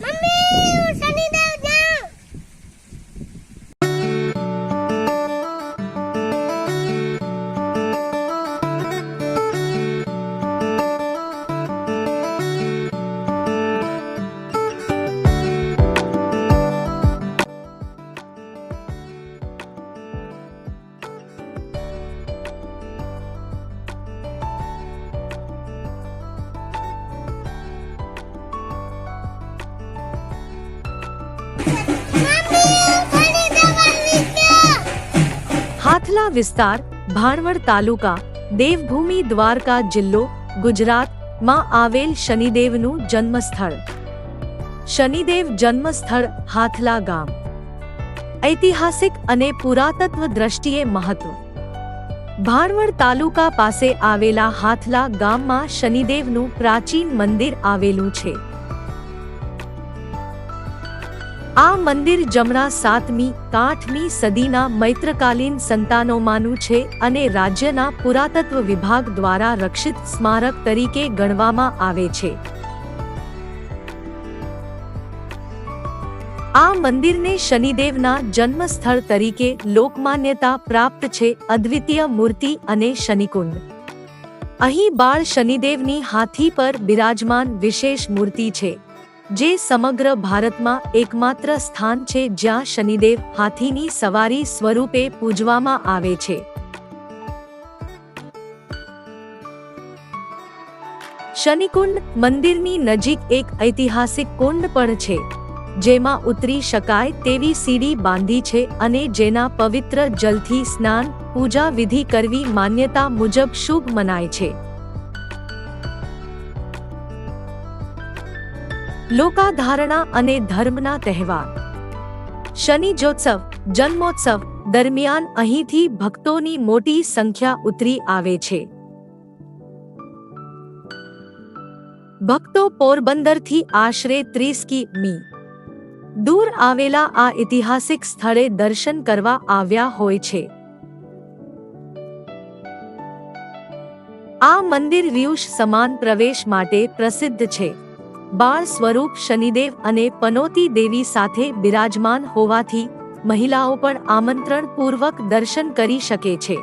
Mommy! Hathla વિસ્તાર ભાણવડ તાલુકા દેવભૂમિ દ્વારકા જિલ્લો ગુજરાતમાં આવેલ શનિદેવનું જન્મસ્થળ. શનિદેવ જન્મસ્થળ હાથલા ગામ. ઐતિહાસિક અને પુરાતત્વ દ્રષ્ટિએ મહત્વ. ભાણવડ તાલુકા પાસે આવેલા હાથલા ગામમાં શનિદેવનું પ્રાચીન મંદિર આવેલું છે. આ મંદિર જમણા સાતમી, આઠમી સદીના મૈત્રકાલીન સંતાનોમાંનું છે અને રાજ્યના પુરાતત્વ વિભાગ દ્વારા રક્ષિત સ્મારક તરીકે ગણવામાં આવે છે. આ મંદિરને શનિદેવના જન્મસ્થળ તરીકે લોકમાન્યતા પ્રાપ્ત છે, અદ્વિતીય મૂર્તિ અને શનિકુંડ. અહીં બાળ શનિદેવની હાથી પર બિરાજમાન વિશેષ મૂર્તિ છે. જે સમગ્ર ભારતમાં એકમાત્ર સ્થાન છે જ્યાં શનિદેવ હાથીની સવારી સ્વરૂપે પૂજવામાં આવે છે. શનિકુંડ મંદિરની નજીક એક ઐતિહાસિક કુંડ પણ છે, જેમાં ઉતરી શકાય તેવી સીડી બાંધી છે અને જેના પવિત્ર જલથી સ્નાન, પૂજા વિધિ કરવી માન્યતા મુજબ શુભ મનાય છે. લોકાધારણા અને ધર્મના તહેવાર શનિ જોત્સવ જન્મોત્સવ દરમિયાન અહીંથી ભક્તોની મોટી સંખ્યા ઉતરી આવે છે ભક્તો પોરબંદરથી આશરે ત્રીસ કિમી દૂર આવેલા આ ઐતિહાસિક સ્થળે દર્શન કરવા આવ્યા હોય છે આ મંદિર વ્યુશ સમાન પ્રવેશ માટે પ્રસિદ્ધ છે બાળ સ્વરૂપ શનિદેવ અને પનોતી દેવી સાથે બિરાજમાન હોવાથી મહિલાઓ પણ આમંત્રણ પૂર્વક દર્શન કરી શકે છે.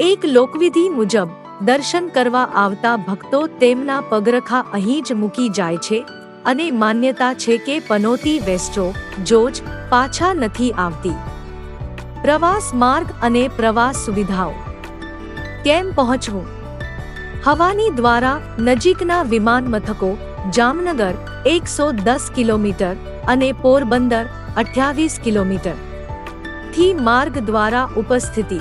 એક લોકવિધિ મુજબ દર્શન કરવા આવતા ભક્તો તેમના પગરખા અહીં જ મૂકી જાય છે અને માન્યતા છે કે પનોતી વેસ્ટો જોજ પાછા નથી આવતી. પ્રવાસ માર્ગ અને પ્રવાસ સુવિધાઓ કેમ પહોંચવું? હવાની દ્વારા નજીકના વિમાન મથકો, જામનગર, એકસો દસ કિલોમીટર અને પોરબંદર, અઠ્યાવીસ કિલોમીટર. થી માર્ગ દ્વારા ઉપસ્થિતિ.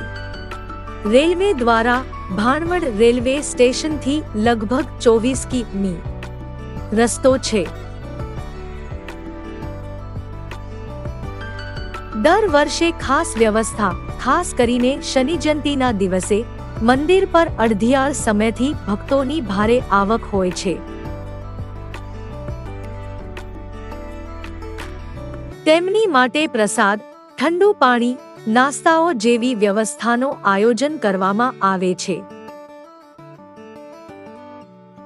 રેલવે દ્વારા ભાણવડ રેલવે સ્ટેશનથી લગભગ ચોવીસ કિમી. રસ્તો છે. દર વર્ષે ખાસ વ્યવસ્થા, ખાસ કરીને શનિ જયંતિના દિવસે મંદિર પર અડધિયાળ સમયથી ભક્તોની ભારે આવક હોય છે. તેમની માટે પ્રસાદ, ઠંડુ પાણી, નાસ્તાઓ જેવી વ્યવસ્થાનો આયોજન કરવામાં આવે છે.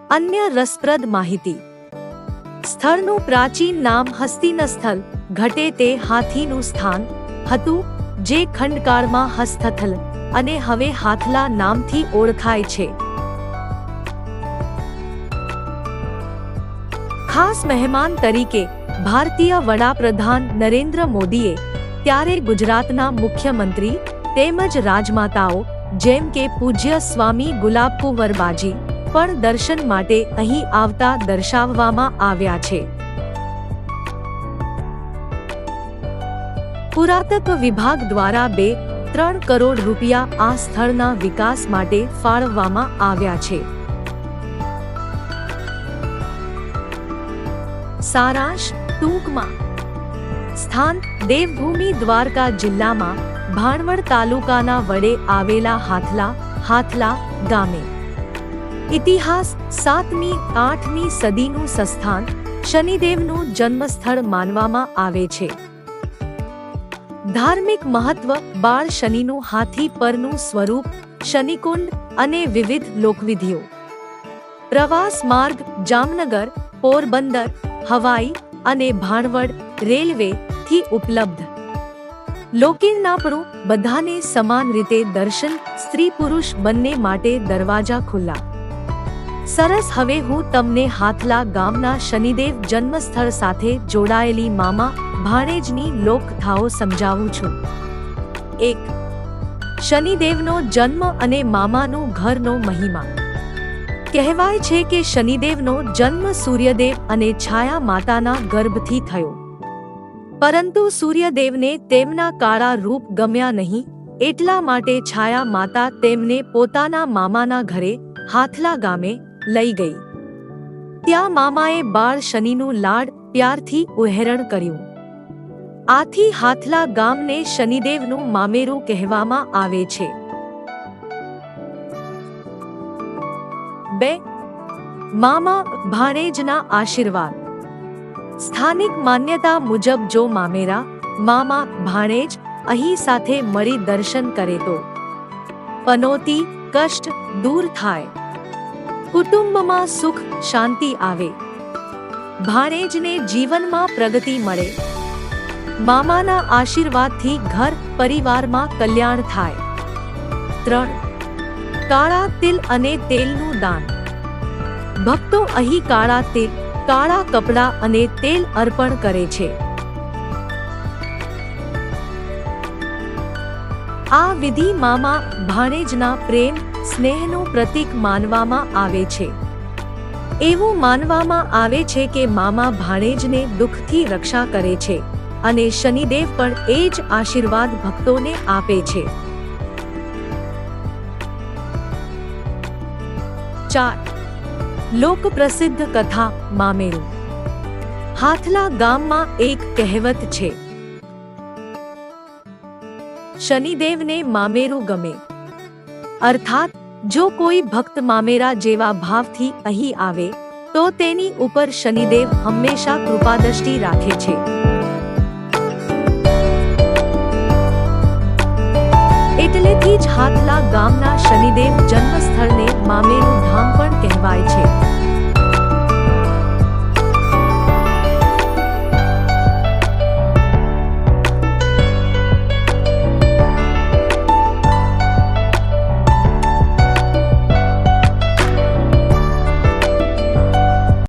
અન્ય રસપ્રદ માહિતી. સ્થળનું પ્રાચીન નામ હસ્તિનસ્થલ ઘટે તે હાથીનું સ્થાન હતું, જે ખંડકાળમાં હસ્તથલ અને હવે હાથલા નામથી ઓળખાય છે. ખાસ મહેમાન તરીકે, ભારતીય વડાપ્રધાન નરેન્દ્ર મોદીએ ત્યારે ગુજરાતના મુખ્યમંત્રી તેમજ રાજમાતાઓ, જેમ કે પૂજ્ય સ્વામી ગુલાબકુંવરબાજી, પણ દર્શન માટે અહીં આવતા દર્શાવવામાં આવ્યા છે. પુરાતત્વ વિભાગ દ્વારા બે ત્રણ કરોડ રૂપિયા આ સ્થળના વિકાસ માટે ફાળવવામાં આવ્યા છે. સારાંશ, ટૂંકમાં. સ્થાન, દેવભૂમિ દ્વારકા જિલ્લામાં ભાણવડ તાલુકાના વડે આવેલા હાથલા હાથલા ગામે. ઇતિહાસ, સાતમી, આઠમી સદીનું સંસ્થાન શનિદેવનું જન્મસ્થળ માનવામાં આવે છે. ધાર્મિક મહત્વ બાળ શનિનું હાથી પરનું સ્વરૂપ, શનિકુંડ અને વિવિધ લોકવિધિઓ. પ્રવાસ માર્ગ, જામનગર, પોરબંદર, હવાઈ અને ભાણવડ રેલવે થી ઉપલબ્ધ. લોકેરનાપણું બધાને સમાન રીતે દર્શન સ્ત્રી પુરુષ બંને માટે દરવાજા ખુલ્લા. સરસ, હવે હું તમને હાથલા ગામના શનિદેવ જન્મસ્થળ સાથે જોડાયેલી મામા ભાણેજની લોકકથાઓ સમજાવું છું. એક, શનિદેવનો જન્મ અને મામાનું ઘરનો મહિમા. કહેવાય છે કે શનિદેવનો જન્મ સૂર્યદેવ અને છાયા માતાના ગર્ભથી થયો. પરંતુ સૂર્યદેવને તેમના કાળા રૂપ ગમ્યા નહીં, એટલા માટે છાયા માતા તેમને પોતાના મામાના ઘરે, હાથલા ગામે, લઈ ગઈ. ત્યાં મામાએ બાળ શનિનું લાડ પ્યારથી ઉહેરણ કર્યું. આથી હાથલા ગામને શનિદેવનું મામેરું કહેવામાં આવે છે. બે, મામા ભાણેજના આશીર્વાદ. સ્થાનિક માન્યતા મુજબ જો મામેરા, મામા ભાણેજ અહીં સાથે મળી દર્શન કરે તો પનોતી કષ્ટ દૂર થાય. કુટુંબમાં સુખ શાંતિ આવે. ભાણેજને જીવનમાં પ્રગતિ મળે. મામાના આશીર્વાદથી ઘર પરિવારમાં કલ્યાણ થાય. ત્રણ. કાળા તિલ અને તેલનું દાન. ભક્તો અહીં કાળા તિલ, કાળા કપડાં અને તેલ અર્પણ કરે છે. આ વિધિ મામા ભાણેજના પ્રેમ, સ્નેહનું પ્રતીક માનવામાં આવે છે. એવું માનવામાં આવે છે કે મામા ભાણેજને દુઃખથી રક્ષા કરે છે. અને શનિદેવ પણ એ જ આશીર્વાદ ભક્તોને આપે છે. ચાર. લોક પ્રસિદ્ધ કથા મામેરું. હાથલા ગામમાં એક કહેવત છે. શનિદેવને મામેરું ગમે. અર્થાત, જો કોઈ ભક્ત મામેરા જેવા ભાવથી અહીં આવે, તો તેની ઉપર શનિદેવ હંમેશા કૃપાદૃષ્ટિ રાખે છે. એટલેથી જ હાથલા ગામના શનિદેવ જન્મસ્થળને મામેરું ધામ પણ કહેવાય છે.